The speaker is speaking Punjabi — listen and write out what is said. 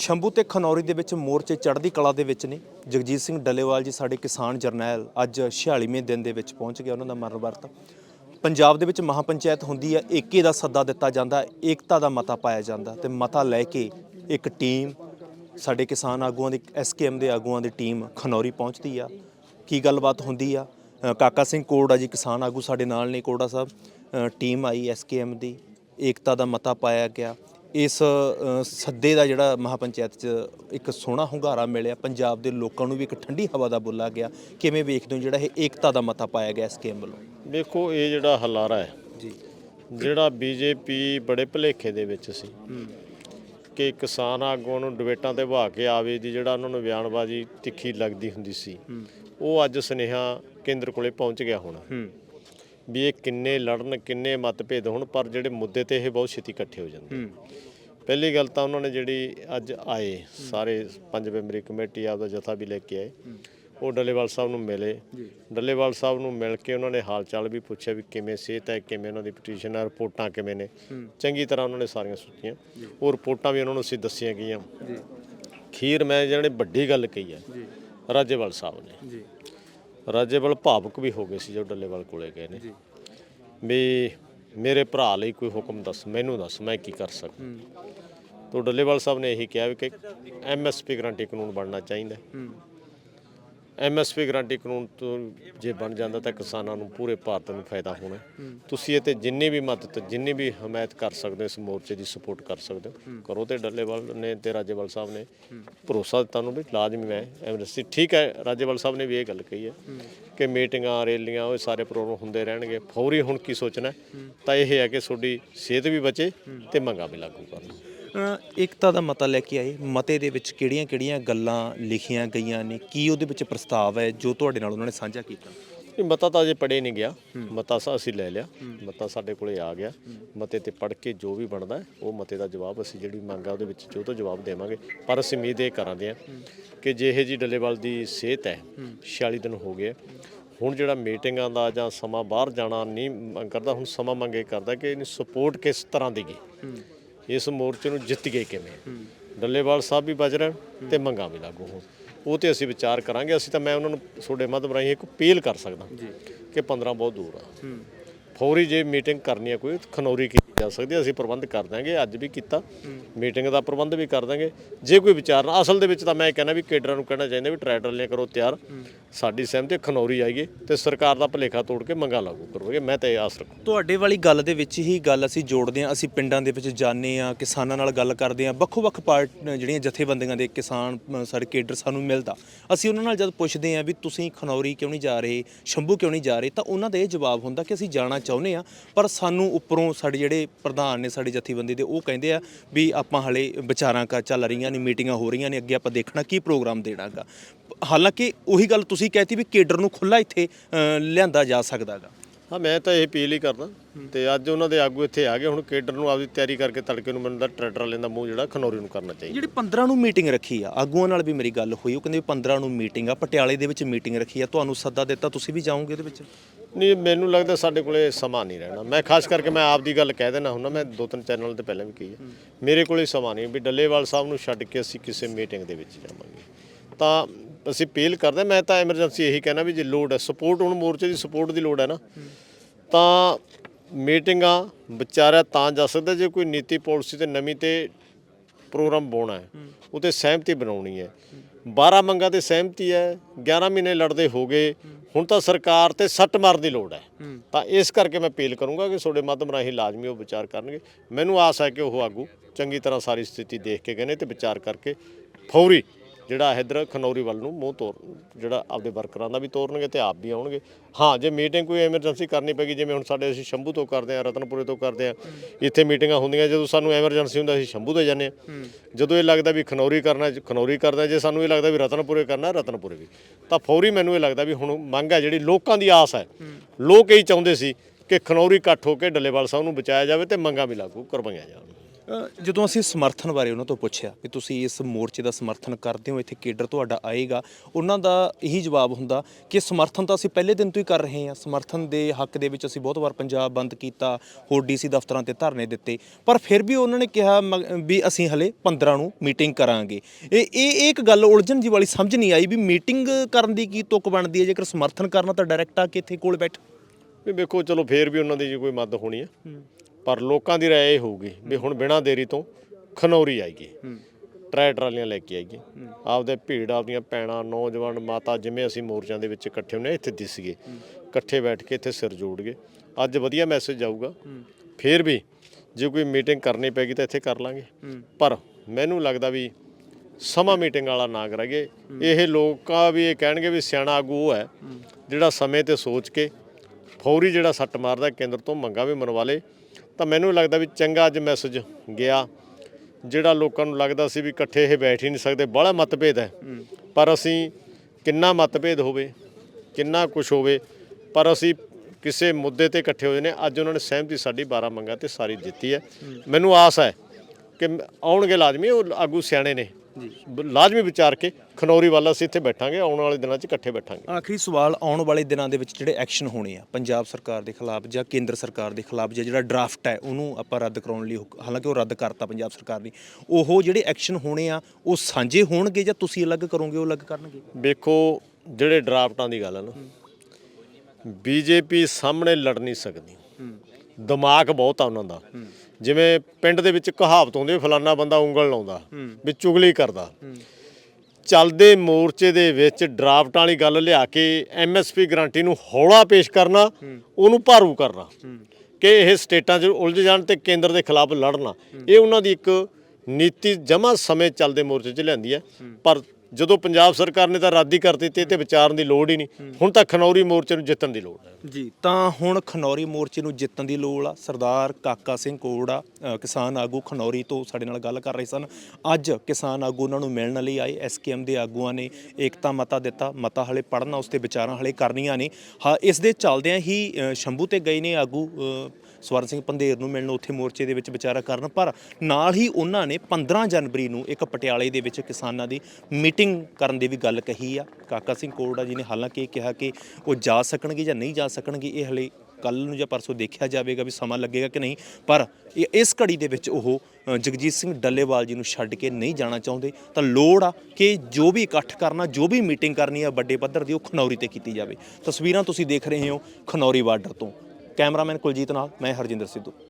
ਸ਼ੰਭੂ ਤੇ ਖਨੌਰੀ ਦੇ ਵਿੱਚ ਮੋਰਚੇ ਚੜ੍ਹਦੀ ਕਲਾ ਦੇ ਵਿੱਚ ਨੇ। ਜਗਜੀਤ ਸਿੰਘ ਡੱਲੇਵਾਲ ਜੀ ਸਾਡੇ ਕਿਸਾਨ ਜਰਨੈਲ ਅੱਜ 46ਵੇਂ ਦਿਨ ਦੇ ਵਿੱਚ ਪਹੁੰਚ ਗਿਆ ਉਹਨਾਂ ਦਾ ਮਰਨ ਵਰਤ। ਪੰਜਾਬ ਦੇ ਵਿੱਚ ਮਹਾਪੰਚਾਇਤ ਹੁੰਦੀ ਹੈ, ਏਕੇ ਦਾ ਸੱਦਾ ਦਿੱਤਾ ਜਾਂਦਾ, ਏਕਤਾ ਦਾ ਮਤਾ ਪਾਇਆ ਜਾਂਦਾ ਤੇ ਮਤਾ ਲੈ ਕੇ ਇੱਕ ਟੀਮ ਸਾਡੇ ਕਿਸਾਨ ਆਗੂਆਂ ਦੀ ਐਸਕੇਐਮ ਦੇ ਆਗੂਆਂ ਦੀ ਟੀਮ ਖਨੌਰੀ ਪਹੁੰਚਦੀ ਆ। ਕੀ ਗੱਲਬਾਤ ਹੁੰਦੀ ਆ? ਕਾਕਾ ਸਿੰਘ ਕੋੜਾ ਜੀ ਕਿਸਾਨ ਆਗੂ ਸਾਡੇ ਨਾਲ ਨੇ ਕੋੜਾ ਸਾਹਿਬ। ਟੀਮ ਆਈ ਐਸਕੇਐਮ ਦੀ, ਏਕਤਾ ਦਾ ਮਤਾ ਪਾਇਆ ਗਿਆ। ਇਸ ਸੱਦੇ ਦਾ ਜਿਹੜਾ ਮਹਾਪੰਚਾਇਤ 'ਚ ਇੱਕ ਸੋਹਣਾ ਹੁੰਗਾਰਾ ਮਿਲਿਆ ਪੰਜਾਬ ਦੇ ਲੋਕਾਂ ਨੂੰ ਵੀ ਇੱਕ ਠੰਡੀ ਹਵਾ ਦਾ ਬੁੱਲਾ ਗਿਆ। ਕਿਵੇਂ ਵੇਖਦੇ ਹੋ ਜਿਹੜਾ ਇਹ ਏਕਤਾ ਦਾ ਮਤਾ ਪਾਇਆ ਗਿਆ ਐਸਕੇਐਮ ਵੱਲੋਂ? ਦੇਖੋ ਇਹ ਜਿਹੜਾ ਹਲਾਰਾ ਹੈ ਜੀ। ਜਿਹੜਾ ਬੀਜੇਪੀ ਬੜੇ ਭਲੇਖੇ ਦੇ ਵਿੱਚ ਸੀ ਕਿ ਕਿਸਾਨ ਆਗੂਆਂ ਨੂੰ ਡਿਬੇਟਾਂ ਤੇ ਵਹਾ ਕੇ ਆਵੇ ਦੀ ਜਿਹੜਾ ਉਹਨਾਂ ਨੂੰ ਬਿਆਨਬਾਜ਼ੀ ਤਿੱਖੀ ਲੱਗਦੀ ਹੁੰਦੀ ਸੀ ਉਹ ਅੱਜ ਸੁਨੇਹਾ ਕੇਂਦਰ ਕੋਲੇ ਪਹੁੰਚ ਗਿਆ ਹੁਣ। ਵੀ ਇਹ ਕਿੰਨੇ ਲੜਨ ਕਿੰਨੇ ਮਤਭੇਦ ਹੋਣ ਪਰ ਜਿਹੜੇ ਮੁੱਦੇ ਤੇ ਇਹ ਬਹੁਤ ਛੇਤੀ ਇਕੱਠੇ ਹੋ ਜਾਂਦੇ ਪਹਿਲੀ ਗੱਲ ਤਾਂ ਉਹਨਾਂ ਨੇ ਜਿਹੜੀ ਅੱਜ ਆਏ ਸਾਰੇ ਪੰਜ ਮੈਂਬਰੀ ਕਮੇਟੀ ਆਪਦਾ ਜਥਾ ਵੀ ਲੈ ਕੇ ਆਏ। ਉਹ ਡੱਲੇਵਾਲ ਸਾਹਿਬ ਨੂੰ ਮਿਲੇ। ਡੱਲੇਵਾਲ ਸਾਹਿਬ ਨੂੰ ਮਿਲ ਕੇ ਉਹਨਾਂ ਨੇ ਹਾਲ ਚਾਲ ਵੀ ਪੁੱਛਿਆ ਵੀ ਕਿਵੇਂ ਸਿਹਤ ਹੈ ਕਿਵੇਂ ਉਹਨਾਂ ਦੀ ਪਟੀਸ਼ਨ ਹੈ ਰਿਪੋਰਟਾਂ ਕਿਵੇਂ ਨੇ। ਚੰਗੀ ਤਰ੍ਹਾਂ ਉਹਨਾਂ ਨੇ ਸਾਰੀਆਂ ਸੁੱਟੀਆਂ। ਉਹ ਰਿਪੋਰਟਾਂ ਵੀ ਉਹਨਾਂ ਨੂੰ ਅਸੀਂ ਦੱਸੀਆਂ ਗਈਆਂ। ਖੀਰ ਮੈਂ ਜਿਹੜੇ ਵੱਡੀ ਗੱਲ ਕਹੀ ਹੈ ਰਾਜੇਵਾਲ ਸਾਹਿਬ ਨੇ। ਰਾਜੇਵਾਲ ਭਾਵੁਕ ਵੀ ਹੋ ਗਏ ਸੀ ਜੋ ਡੱਲੇਵਾਲ ਕੋਲੇ ਗਏ ਨੇ। ਵੀ ਮੇਰੇ ਭਰਾ ਲਈ ਕੋਈ ਹੁਕਮ ਦੱਸ ਮੈਨੂੰ ਦੱਸ ਮੈਂ ਕੀ ਕਰ ਸਕਦਾ? ਤੋ ਡੱਲੇਵਾਲ ਸਾਹਿਬ ਨੇ ਇਹੀ ਕਿਹਾ ਵੀ ਕਿ ਐਮਐਸਪੀ ਗਰੰਟੀ ਕਾਨੂੰਨ ਬਣਨਾ ਚਾਹੀਦਾ। ਐਮਐਸਪੀ ਗਰੰਟੀ ਕਾਨੂੰਨ ਤੋਂ ਜੇ ਬਣ ਜਾਂਦਾ ਤਾਂ ਕਿਸਾਨਾਂ ਨੂੰ ਪੂਰੇ ਭਾਰਤ ਨੂੰ ਫਾਇਦਾ ਹੋਣਾ ਤੁਸੀਂ ਇਹ ਤੇ ਜਿੰਨੀ ਵੀ ਮਦਦ ਜਿੰਨੀ ਵੀ ਹਮਾਇਤ ਕਰ ਸਕਦੇ ਹੋ ਇਸ ਮੋਰਚੇ ਦੀ ਸਪੋਰਟ ਕਰ ਸਕਦੇ ਹੋ ਕਰੋ ਤੇ ਡੱਲੇਵਾਲ ਨੇ ਤੇ ਰਾਜੇਵਾਲ ਸਾਹਿਬ ਨੇ ਭਰੋਸਾ ਦਿੱਤਾ ਨੂੰ ਵੀ ਲਾਜ਼ਮੀ ਮੈਂ ਐਮਰਜੈਂਸੀ ਠੀਕ ਹੈ ਰਾਜੇਵਾਲ ਸਾਹਿਬ ਨੇ ਵੀ ਇਹ ਗੱਲ ਕਹੀ ਹੈ ਕਿ ਮੀਟਿੰਗਾਂ ਰੈਲੀਆਂ ਉਹ ਸਾਰੇ ਪ੍ਰੋਗਰਾਮ ਹੁੰਦੇ ਰਹਿਣਗੇ। ਫੌਰੀ ਹੁਣ ਕੀ ਸੋਚਣਾ ਹੈ? ਤਾਂ ਇਹ ਹੈ ਕਿ ਤੁਹਾਡੀ ਸਿਹਤ ਵੀ ਬਚੇ ਤੇ ਮੰਗਾਂ ਵੀ ਲਾਗੂ ਕਰਨ। ਏਕਤਾ ਦਾ ਮਤਾ ਲੈ ਕੇ ਆਏ। ਮਤੇ ਦੇ ਵਿੱਚ ਕਿਹੜੀਆਂ-ਕਿਹੜੀਆਂ ਗੱਲਾਂ ਲਿਖੀਆਂ ਗਈਆਂ ਨੇ? ਕੀ ਉਹਦੇ ਵਿੱਚ ਪ੍ਰਸਤਾਵ ਹੈ ਜੋ ਤੁਹਾਡੇ ਨਾਲ ਉਹਨਾਂ ਨੇ ਸਾਂਝਾ ਕੀਤਾ? ਇਹ ਮਤਾ ਤਾਂ ਅਜੇ ਪੜੇ ਨਹੀਂ ਗਿਆ। ਮਤਾ ਸਾ ਅਸੀਂ ਲੈ ਲਿਆ। ਮਤਾ ਸਾਡੇ ਕੋਲੇ ਆ ਗਿਆ। ਮਤੇ ਤੇ ਪੜ ਕੇ ਜੋ ਵੀ ਬਣਦਾ ਉਹ ਮਤੇ ਦਾ ਜਵਾਬ ਅਸੀਂ ਜਿਹੜੀ ਮੰਗ ਆ ਉਹਦੇ ਵਿੱਚ ਜੋ ਤੋਂ ਜਵਾਬ ਦੇਵਾਂਗੇ। ਪਰ ਅਸੀਂ ਉਮੀਦ ਇਹ ਕਰਾਂਦੇ ਆ ਕਿ ਜੇ ਇਹ ਜੀ ਡੱਲੇਵਾਲ ਦੀ ਸਿਹਤ ਹੈ 46 ਦਿਨ ਹੋ ਗਏ ਹੁਣ ਜਿਹੜਾ ਮੀਟਿੰਗਾਂ ਦਾ ਜਾਂ ਸਮਾਂ ਬਾਹਰ ਜਾਣਾ ਨਹੀਂ ਕਰਦਾ ਹੁਣ ਸਮਾਂ ਮੰਗੇ ਕਰਦਾ ਕਿ ਇਹਨੂੰ ਸਪੋਰਟ ਕਿਸ ਤਰ੍ਹਾਂ ਦੇਗੀ ਇਸ ਮੋਰਚੇ ਨੂੰ ਜਿੱਤ ਗਏ ਕਿਵੇਂ? ਡੱਲੇਵਾਲ ਸਾਹਿਬ ਵੀ ਬਜ ਰਹਿਣ ਤੇ ਮੰਗਾਂ ਵੀ ਲਾਗੂ ਹੋਣ। ਉਹ ਤੇ ਅਸੀਂ ਵਿਚਾਰ ਕਰਾਂਗੇ। ਅਸੀਂ ਤਾਂ ਮੈਂ ਉਹਨਾਂ ਨੂੰ ਤੁਹਾਡੇ ਮਾਧਿਅਮ ਰਾਹੀਂ ਇੱਕ ਅਪੀਲ ਕਰ ਸਕਦਾ ਕਿ 15 ਬਹੁਤ ਦੂਰ ਆ। ਫੌਰੀ ਜੇ ਮੀਟਿੰਗ ਕਰਨੀ ਹੈ ਕੋਈ ਖਨੌਰੀ ਸਕਦੀ ਅਸੀਂ ਪ੍ਰਬੰਧ ਕਰ ਦਾਂਗੇ ਅੱਜ ਵੀ ਕੀਤਾ। ਮੀਟਿੰਗ ਦਾ ਪ੍ਰਬੰਧ ਵੀ ਕਰ ਦਾਂਗੇ ਜੇ ਕੋਈ ਵਿਚਾਰ ਨਾ ਅਸਲ ਦੇ ਵਿੱਚ ਤਾਂ ਮੈਂ ਇਹ ਕਹਿੰਦਾ ਵੀ ਕੇਡਰਾਂ ਨੂੰ ਕਹਿਣਾ ਚਾਹੀਦਾ ਵੀ ਟਰੈਕਟਰ ਲੈ ਕਰੋ ਤਿਆਰ। ਸਾਡੀ ਸਹਿਮਤੀ ਖਨੌਰੀ ਆਈਏ ਤੇ ਸਰਕਾਰ ਦਾ ਭਲੇਖਾ ਤੋੜ ਕੇ ਮੰਗਾਂ ਲਾਗੂ ਕਰੋਗੇ ਮੈਂ ਤਾਂ ਇਹ ਆਸ ਰੱਖੂ। ਤੁਹਾਡੇ ਵਾਲੀ ਗੱਲ ਦੇ ਵਿੱਚ ਹੀ ਗੱਲ ਅਸੀਂ ਜੋੜਦੇ ਹਾਂ। ਅਸੀਂ ਪਿੰਡਾਂ ਦੇ ਵਿੱਚ ਜਾਂਦੇ ਹਾਂ, ਕਿਸਾਨਾਂ ਨਾਲ ਗੱਲ ਕਰਦੇ ਹਾਂ। ਵੱਖੋ-ਵੱਖ ਪਾਰਟ ਜਿਹੜੀਆਂ ਜਥੇਬੰਦੀਆਂ ਦੇ ਕਿਸਾਨ ਸਾਡੇ ਕੇਡਰ ਸਾਨੂੰ ਮਿਲਦਾ। ਅਸੀਂ ਉਹਨਾਂ ਨਾਲ ਜਦ ਪੁੱਛਦੇ ਹਾਂ ਵੀ ਤੁਸੀਂ ਖਨੌਰੀ ਕਿਉਂ ਨਹੀਂ ਜਾ ਰਹੇ? ਸ਼ੰਭੂ ਕਿਉਂ ਨਹੀਂ ਜਾ ਰਹੇ? ਤਾਂ ਉਹਨਾਂ ਦਾ ਇਹ ਜਵਾਬ ਹੁੰਦਾ ਕਿ ਅਸੀਂ ਜਾਣਾ ਚਾਹੁੰਦੇ ਹਾਂ, ਪਰ ਸਾਨੂੰ ਉੱਪਰੋਂ ਸਾਡੇ ਜਿਹੜੇ ਪ੍ਰਧਾਨ ਨੇ ਸਾਡੀ ਜਥੇਬੰਦੀ ਦੇ ਉਹ ਕਹਿੰਦੇ ਆ ਵੀ ਆਪਾਂ ਹਲੇ ਵਿਚਾਰਾਂ ਕਾ ਚੱਲ ਰਹੀਆਂ ਨੇ ਮੀਟਿੰਗਾਂ ਹੋ ਰਹੀਆਂ ਨੇ ਅੱਗੇ ਆਪਾਂ ਦੇਖਣਾ ਕੀ ਪ੍ਰੋਗਰਾਮ ਦੇਣਾਗਾ। ਹਾਲਾਂਕਿ ਉਹੀ ਗੱਲ ਤੁਸੀਂ ਕਹਿਤੀ ਵੀ ਕੇਡਰ ਨੂੰ ਖੁੱਲਾ ਇੱਥੇ ਲਿਆਂਦਾ ਜਾ ਸਕਦਾਗਾ। ਹਾਂ ਮੈਂ ਤਾਂ ਇਹ ਅਪੀਲ ਹੀ ਕਰਦਾ ਤੇ ਅੱਜ ਉਹਨਾਂ ਦੇ ਆਗੂ ਇੱਥੇ ਆ ਗਏ ਹੁਣ ਕੇਡਰ ਨੂੰ ਆਪਦੀ ਤਿਆਰੀ ਕਰਕੇ ਤੜਕੇ ਨੂੰ ਮੈਨੂੰ ਤਾਂ ਟਰੈਕਟਰ ਵਾਲਿਆਂ ਦਾ ਮੂੰਹ ਜਿਹੜਾ ਖਨੌਰੀ ਨੂੰ ਕਰਨਾ ਚਾਹੀਦਾ। ਜਿਹੜੇ 15 ਨੂੰ ਮੀਟਿੰਗ ਰੱਖੀ ਆ ਆਗੂਆਂ ਨਾਲ ਵੀ ਮੇਰੀ ਗੱਲ ਹੋਈ ਉਹ ਕਹਿੰਦੇ ਵੀ 15 ਨੂੰ ਮੀਟਿੰਗ ਆ ਪਟਿਆਲੇ ਦੇ ਵਿੱਚ ਮੀਟਿੰਗ ਰੱਖੀ ਆ ਤੁਹਾਨੂੰ ਸੱਦਾ ਦਿੱਤਾ ਤੁਸੀਂ ਵੀ ਜਾਓਗੇ ਉਹਦੇ ਵਿੱਚ? ਨਹੀਂ, ਮੈਨੂੰ ਲੱਗਦਾ ਸਾਡੇ ਕੋਲੇ ਸਮਾਂ ਨਹੀਂ ਰਹਿਣਾ। ਮੈਂ ਖਾਸ ਕਰਕੇ ਮੈਂ ਆਪ ਦੀ ਗੱਲ ਕਹਿ ਦੇਣਾ ਹੁੰਦਾ, ਮੈਂ ਦੋ ਤਿੰਨ ਚੈਨਲ ਤੇ ਪਹਿਲਾਂ ਵੀ ਕਹੀ ਹੈ ਮੇਰੇ ਕੋਲੇ ਸਮਾਂ ਨਹੀਂ, ਵੀ ਡੱਲੇਵਾਲ ਸਾਹਿਬ ਨੂੰ ਛੱਡ ਕੇ ਅਸੀਂ ਕਿਸੇ ਮੀਟਿੰਗ ਦੇ ਵਿੱਚ ਜਾਵਾਂਗੇ। ਤਾਂ ਅਸੀਂ ਅਪੀਲ ਕਰਦੇ, ਮੈਂ ਤਾਂ ਐਮਰਜੈਂਸੀ ਇਹੀ ਕਹਿਣਾ ਵੀ ਜੇ ਲੋੜ ਹੈ, ਸਪੋਰਟ ਹੁਣ ਮੋਰਚੇ ਦੀ ਸਪੋਰਟ ਦੀ ਲੋੜ ਹੈ ਨਾ, ਤਾਂ ਮੀਟਿੰਗਾਂ ਵਿਚਾਰਿਆ ਤਾਂ ਜਾ ਸਕਦਾ, ਜੇ ਕੋਈ ਨੀਤੀ ਪਾਲਿਸੀ ਤੇ ਨਵੀਂ ਤੇ ਪ੍ਰੋਗਰਾਮ ਬਣਾਉਣਾ ਹੈ ਉਹ ਤੇ ਸਹਿਮਤੀ ਬਣਾਉਣੀ ਹੈ। 12 ਮੰਗਾਂ ਤੇ ਸਹਿਮਤੀ ਹੈ 11 ਮਹੀਨੇ ਲੜਦੇ ਹੋ ਗਏ ਹੁਣ ਤਾਂ ਸਰਕਾਰ ਤੇ ਸੱਟ ਮਾਰਨ ਦੀ ਲੋੜ ਹੈ। ਤਾਂ ਇਸ ਕਰਕੇ ਮੈਂ ਅਪੀਲ ਕਰੂੰਗਾ ਕਿ ਤੁਹਾਡੇ ਮਾਧਿਅਮ ਰਾਹੀਂ ਲਾਜ਼ਮੀ ਉਹ ਵਿਚਾਰ ਕਰਨਗੇ। ਮੈਨੂੰ ਆਸ ਹੈ ਕਿ ਉਹ ਆਗੂ ਚੰਗੀ ਤਰ੍ਹਾਂ ਸਾਰੀ ਸਥਿਤੀ ਦੇਖ ਕੇ ਗਏ ਨੇ ਤੇ ਵਿਚਾਰ ਕਰਕੇ ਫੌਰੀ ਜਿਹੜਾ ਇਧਰ ਖਨੌਰੀ ਵੱਲ ਨੂੰ ਮੂੰਹ ਤੋਰ ਜਿਹੜਾ ਆਪਦੇ ਵਰਕਰਾਂ ਦਾ ਵੀ ਤੋਰਨਗੇ ਤੇ ਆਪ ਵੀ ਆਉਣਗੇ। ਹਾਂ ਜੇ ਮੀਟਿੰਗ ਕੋਈ ਐਮਰਜੈਂਸੀ ਕਰਨੀ ਪੈਗੀ ਜਿਵੇਂ ਹੁਣ ਸਾਡੇ ਅਸੀਂ ਸ਼ੰਭੂ ਤੋਂ ਕਰਦੇ ਆ ਰਤਨਪੁਰੇ ਤੋਂ ਕਰਦੇ ਆ ਇੱਥੇ ਮੀਟਿੰਗਾਂ ਹੁੰਦੀਆਂ ਜਦੋਂ ਸਾਨੂੰ ਐਮਰਜੈਂਸੀ ਹੁੰਦਾ ਅਸੀਂ ਸ਼ੰਭੂ ਤੋਂ ਜਾਂਦੇ ਆ ਜਦੋਂ ਇਹ ਲੱਗਦਾ ਵੀ ਖਨੌਰੀ ਕਰਨਾ ਖਨੌਰੀ ਕਰਦਾ ਜੇ ਸਾਨੂੰ ਇਹ ਲੱਗਦਾ ਵੀ ਰਤਨਪੁਰੇ ਕਰਨਾ ਰਤਨਪੁਰੇ ਵੀ। ਤਾਂ ਫੌਰੀ ਮੈਨੂੰ ਇਹ ਲੱਗਦਾ ਵੀ ਹੁਣ ਮੰਗ ਹੈ ਜਿਹੜੀ ਲੋਕਾਂ ਦੀ ਆਸ ਹੈ। ਲੋਕ ਇਹੀ ਚਾਹੁੰਦੇ ਸੀ ਕਿ ਖਨੌਰੀ ਇਕੱਠ ਹੋ ਕੇ ਡੱਲੇਵਾਲ ਸਾਹਿਬ ਨੂੰ ਬਚਾਇਆ ਜਾਵੇ ਤੇ ਮੰਗਾਂ ਵੀ ਲਾਗੂ ਕਰਵਾਈਆਂ ਜਾਣ। ਜਦੋਂ ਅਸੀਂ ਸਮਰਥਨ ਬਾਰੇ ਉਹਨਾਂ ਤੋਂ ਪੁੱਛਿਆ ਕਿ ਤੁਸੀਂ ਇਸ ਮੋਰਚੇ ਦਾ ਸਮਰਥਨ ਕਰਦੇ ਹੋ ਇੱਥੇ ਕੇਡਰ ਤੁਹਾਡਾ ਆਏਗਾ ਉਹਨਾਂ ਦਾ ਇਹੀ ਜਵਾਬ ਹੁੰਦਾ ਕਿ ਸਮਰਥਨ ਤਾਂ ਅਸੀਂ ਪਹਿਲੇ ਦਿਨ ਤੋਂ ਹੀ ਕਰ ਰਹੇ ਹਾਂ। ਸਮਰਥਨ ਦੇ ਹੱਕ ਦੇ ਵਿੱਚ ਅਸੀਂ ਬਹੁਤ ਵਾਰ ਪੰਜਾਬ ਬੰਦ ਕੀਤਾ ਹੋਰ ਡੀਸੀ ਦਫ਼ਤਰਾਂ ਤੇ ਧਰਨੇ ਦਿੱਤੇ। ਪਰ ਫਿਰ ਵੀ ਉਹਨਾਂ ਨੇ ਕਿਹਾ ਵੀ ਅਸੀਂ ਹਲੇ 15 ਨੂੰ ਮੀਟਿੰਗ ਕਰਾਂਗੇ। ਇਹ ਇਹ ਇਹ ਇੱਕ ਗੱਲ ਉਲਝਣ ਜੀ ਵਾਲੀ ਸਮਝ ਨਹੀਂ ਆਈ ਵੀ ਮੀਟਿੰਗ ਕਰਨ ਦੀ ਕੀ ਤੁਕ ਬਣਦੀ ਹੈ ਜੇਕਰ ਸਮਰਥਨ ਕਰਨਾ ਤਾਂ ਡਾਇਰੈਕਟ ਆ ਕੇ ਇੱਥੇ ਕੋਲ ਬੈਠ। ਵੀ ਵੇਖੋ ਚਲੋ ਫੇਰ ਵੀ ਉਹਨਾਂ ਦੀ ਜੇ ਕੋਈ ਮਦਦ ਹੋਣੀ ਹੈ। ਪਰ ਲੋਕਾਂ ਦੀ ਰਾਏ ਇਹ ਹੋਊਗੀ ਵੀ ਹੁਣ ਬਿਨਾਂ ਦੇਰੀ ਤੋਂ ਖਨੌਰੀ ਆਏਗੀ ਟਰੈ ਟਰਾਲੀਆਂ ਲੈ ਕੇ ਆਏਗੀ ਆਪਦੇ ਭੀੜ ਆਪਦੀਆਂ ਭੈਣਾਂ ਨੌਜਵਾਨ ਮਾਤਾ ਜਿਵੇਂ ਅਸੀਂ ਮੋਰਚਿਆਂ ਦੇ ਵਿੱਚ ਇਕੱਠੇ ਹੁੰਨੇ ਇੱਥੇ ਦਿਸ ਗਏ ਇਕੱਠੇ ਬੈਠ ਕੇ ਇੱਥੇ ਸਿਰ ਜੋੜ ਗਏ ਅੱਜ ਵਧੀਆ ਮੈਸੇਜ ਜਾਊਗਾ। ਫੇਰ ਵੀ ਜੇ ਕੋਈ ਮੀਟਿੰਗ ਕਰਨੀ ਪੈਗੀ ਤਾਂ ਇੱਥੇ ਕਰ ਲਾਂਗੇ। ਪਰ ਮੈਨੂੰ ਲੱਗਦਾ ਵੀ ਸਮਾਂ ਮੀਟਿੰਗ ਵਾਲਾ ਨਾ ਕਰਾਂਗੇ ਇਹ ਲੋਕਾਂ ਵੀ ਇਹ ਕਹਿਣਗੇ ਵੀ ਸਿਆਣਾ ਆਗੂ ਉਹ ਹੈ। ਜਿਹੜਾ ਸਮੇਂ ਤੇ ਸੋਚ ਕੇ ਫੌਰੀ ਜਿਹੜਾ ਸੱਟ ਮਾਰਦਾ ਕੇਂਦਰ ਤੋਂ ਮੰਗਾ ਵੀ ਮਨਵਾ ਲੇ। ਤਾਂ ਮੈਨੂੰ ਲੱਗਦਾ ਵੀ ਚੰਗਾ ਅੱਜ ਮੈਸੇਜ ਗਿਆ। ਜਿਹੜਾ ਲੋਕਾਂ ਨੂੰ ਲੱਗਦਾ ਸੀ ਵੀ ਇਕੱਠੇ ਇਹ ਬੈਠ ਹੀ ਨਹੀਂ ਸਕਦੇ ਬੜਾ ਮਤਭੇਦ ਹੈ। ਪਰ ਅਸੀਂ ਕਿੰਨਾ ਮਤਭੇਦ ਹੋਵੇ ਕਿੰਨਾ ਕੁਝ ਹੋਵੇ ਪਰ ਅਸੀਂ ਕਿਸੇ ਮੁੱਦੇ ਤੇ ਇਕੱਠੇ ਹੋਏ ਨੇ। ਅੱਜ ਉਹਨਾਂ ਨੇ ਸਹਿਮਤੀ ਸਾਡੀ 12 ਮੰਗਾਂ ਤੇ ਸਾਰੀ ਦਿੱਤੀ ਹੈ। ਮੈਨੂੰ ਆਸ ਹੈ ਕਿ ਆਉਣਗੇ ਲਾਜ਼ਮੀ ਉਹ ਆਗੂ ਸਿਆਣੇ ਨੇ। ਲਾਜ਼ਮੀ ਵਿਚਾਰ ਕੇ ਖਨੌਰੀ ਵਾਲਾ ਅਸੀਂ ਇੱਥੇ ਬੈਠਾਂਗੇ ਆਉਣ ਵਾਲੇ ਦਿਨਾਂ 'ਚ ਇਕੱਠੇ ਬੈਠਾਂਗੇ। ਆਖਰੀ ਸਵਾਲ ਆਉਣ ਵਾਲੇ ਦਿਨਾਂ ਦੇ ਵਿੱਚ ਜਿਹੜੇ ਐਕਸ਼ਨ ਹੋਣੇ ਆ ਪੰਜਾਬ ਸਰਕਾਰ ਦੇ ਖਿਲਾਫ ਜਾਂ ਕੇਂਦਰ ਸਰਕਾਰ ਦੇ ਖਿਲਾਫ ਜਾਂ ਜਿਹੜਾ ਡਰਾਫਟ ਹੈ ਉਹਨੂੰ ਆਪਾਂ ਰੱਦ ਕਰਾਉਣ ਲਈ ਹੁਕ- ਹਾਲਾਂਕਿ ਉਹ ਰੱਦ ਕਰਤਾ ਪੰਜਾਬ ਸਰਕਾਰ ਨੇ ਉਹ ਜਿਹੜੇ ਐਕਸ਼ਨ ਹੋਣੇ ਆ ਉਹ ਸਾਂਝੇ ਹੋਣਗੇ ਜਾਂ ਤੁਸੀਂ ਅਲੱਗ ਕਰੋਗੇ ਉਹ ਅਲੱਗ ਕਰਨਗੇ? ਵੇਖੋ ਜਿਹੜੇ ਡਰਾਫਟਾਂ ਦੀ ਗੱਲ ਹੈ ਨਾ ਬੀਜੇਪੀ ਸਾਹਮਣੇ ਲੜ ਨਹੀਂ ਸਕਦੀ। ਦਿਮਾਗ ਬਹੁਤ ਆ ਉਹਨਾਂ ਦਾ। ਜਿਵੇਂ ਪਿੰਡ ਦੇ ਵਿੱਚ ਕਹਾਵਤ ਹੁੰਦੀ ਵੀ ਫਲਾਨਾ ਬੰਦਾ ਉਂਗਲ ਲਾਉਂਦਾ ਵੀ ਚੁਗਲੀ ਕਰਦਾ। ਚੱਲਦੇ ਮੋਰਚੇ ਦੇ ਵਿੱਚ ਡਰਾਫਟਾਂ ਵਾਲੀ ਗੱਲ ਲਿਆ ਕੇ ਐਮਐਸਪੀ ਗਾਰੰਟੀ ਨੂੰ ਹੌਲਾ ਪੇਸ਼ ਕਰਨਾ ਉਹਨੂੰ ਭਾਰੂ ਕਰਨਾ। ਕਿ ਇਹ ਸਟੇਟਾਂ 'ਚ ਉਲਝ ਜਾਣ ਤੇ ਕੇਂਦਰ ਦੇ ਖਿਲਾਫ ਲੜਨਾ। ਇਹ ਉਹਨਾਂ ਦੀ ਇੱਕ ਨੀਤੀ ਜਮਾ ਸਮੇਂ ਚੱਲਦੇ ਮੋਰਚੇ 'ਚ ਲਿਆਂਦੀ ਹੈ। ਪਰ ਜਦੋਂ ਪੰਜਾਬ ਸਰਕਾਰ ਨੇ ਤਾਂ ਰੱਦ ਕਰ ਦਿੱਤੀ ਤੇ ਵਿਚਾਰਨ ਦੀ ਲੋੜ ਹੀ ਨਹੀਂ। ਹੁਣ ਤਾਂ ਖਨੌਰੀ ਮੋਰਚੇ ਨੂੰ ਜਿੱਤਣ ਦੀ ਲੋੜ ਹੈ। ਜੀ ਤਾਂ ਹੁਣ ਖਨੌਰੀ ਮੋਰਚੇ ਨੂੰ ਜਿੱਤਣ ਦੀ ਲੋੜ ਆ। ਸਰਦਾਰ ਕਾਕਾ ਸਿੰਘ ਕੋੜਾ ਕਿਸਾਨ ਆਗੂ ਖਨੌਰੀ ਤੋਂ ਸਾਡੇ ਨਾਲ ਗੱਲ ਕਰ ਰਹੇ ਸਨ। ਅੱਜ ਕਿਸਾਨ ਆਗੂ ਉਹਨਾਂ ਨੂੰ ਮਿਲਣ ਲਈ ਆਏ। ਐਸਕੇਐਮ ਦੇ ਆਗੂਆਂ ਨੇ ਏਕਤਾ ਮਤਾ ਦਿੱਤਾ। ਮਤਾ ਹਲੇ ਪੜਨਾ ਉਸ ਤੇ ਵਿਚਾਰਾਂ ਹਲੇ ਕਰਨੀਆਂ ਨੇ। ਹਾਂ ਇਸ ਦੇ ਚੱਲਦਿਆਂ ਹੀ ਸ਼ੰਭੂ ਤੇ ਗਏ ਨੇ ਆਗੂ ਸਵਰਨ ਸਿੰਘ ਪੰਧੇਰ ਨੂੰ ਮਿਲਣ ਉੱਥੇ ਮੋਰਚੇ ਦੇ ਵਿੱਚ ਵਿਚਾਰਾ ਕਰਨ। ਪਰ ਨਾਲ ਹੀ ਉਹਨਾਂ ਨੇ 15 ਜਨਵਰੀ ਨੂੰ ਇੱਕ ਪਟਿਆਲੇ ਦੇ ਵਿੱਚ ਕਿਸਾਨਾਂ ਦੀ ਮੀਟਿੰਗ ਮੀਟਿੰਗ ਕਰਨ ਦੀ ਵੀ ਗੱਲ ਕਹੀ ਆ। ਕਾਕਾ ਸਿੰਘ ਕੋੜਾ ਜੀ ਨੇ ਹਾਲਾਂਕਿ ਇਹ ਕਿਹਾ ਕਿ ਉਹ ਜਾ ਸਕਣਗੇ ਜਾਂ ਨਹੀਂ ਜਾ ਸਕਣਗੇ, ਇਹ ਹਲੇ ਕੱਲ ਨੂੰ ਜਾਂ ਪਰਸੋਂ ਦੇਖਿਆ ਜਾਵੇਗਾ ਵੀ ਸਮਾਂ ਲੱਗੇਗਾ ਕਿ ਨਹੀਂ। ਪਰ ਇਹ- ਇਸ ਘੜੀ ਦੇ ਵਿੱਚ ਉਹ ਜਗਜੀਤ ਸਿੰਘ ਡੱਲੇਵਾਲ ਜੀ ਨੂੰ ਛੱਡ ਕੇ ਨਹੀਂ ਜਾਣਾ ਚਾਹੁੰਦੇ। ਤਾਂ ਲੋੜ ਆ ਕਿ ਜੋ ਵੀ ਇਕੱਠ ਕਰਨਾ, ਜੋ ਵੀ ਮੀਟਿੰਗ ਕਰਨੀ ਆ ਵੱਡੇ ਪੱਧਰ ਦੀ, ਉਹ ਖਨੌਰੀ ਤੇ ਕੀਤੀ ਜਾਵੇ। ਤਸਵੀਰਾਂ ਤੁਸੀਂ ਦੇਖ ਰਹੇ ਹੋ ਖਨੌਰੀ ਬਾਰਡਰ ਤੋਂ। ਕੈਮਰਾਮੈਨ ਕੁਲਜੀਤ ਨਾਲ, ਮੈਂ ਹਰਜਿੰਦਰ ਸਿੱਧੂ।